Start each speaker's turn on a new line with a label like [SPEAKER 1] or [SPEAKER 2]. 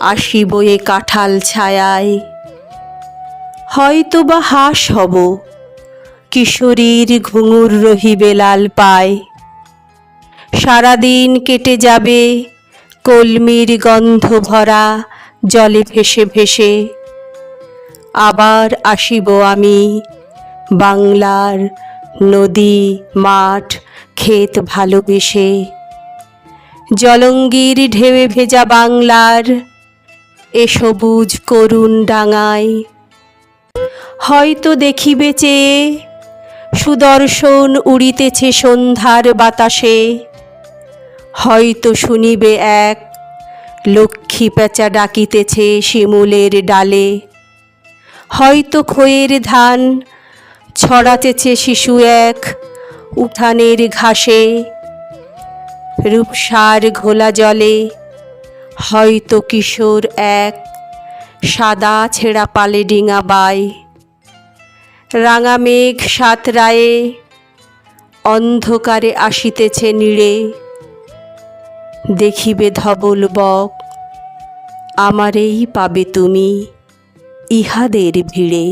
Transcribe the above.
[SPEAKER 1] আসিব এ কাঁঠাল ছায়ায়। হয়তো বা হাঁস হব, কিশোরীর ঘুঙুর রহিবে লাল পায়। সারাদিন কেটে যাবে, কলমির গন্ধ ভরা, জলে ভেসে ভেসে। আবার আসিব আমি, বাংলার নদী, মাঠ, ক্ষেত ভালোবেসে। জলঙ্গির ঢেউয়ে ভেজা বাংলার এ সবুজ করুণ ডাঙায়। হয়তো দেখিবে চেয়ে সুদর্শন উড়িতেছে সন্ধ্যার বাতাসে। হয়তো শুনিবে এক লক্ষ্মী পেঁচা ডাকিতেছে শিমুলের ডালে। হয়তো খয়ের ধান ছড়াতেছে শিশু এক উঠানের ঘাসে। রূপসার ঘোলা জলে হয়তো কিশোর এক সাদা ছেঁড়া পালে ডিঙা বাই। রাঙা মেঘ সাতরায়ে অন্ধকারে আসিতেছে নীড়ে। দেখিবে ধবল বক, আমারেই পাবে তুমি ইহাদের ভিড়ে।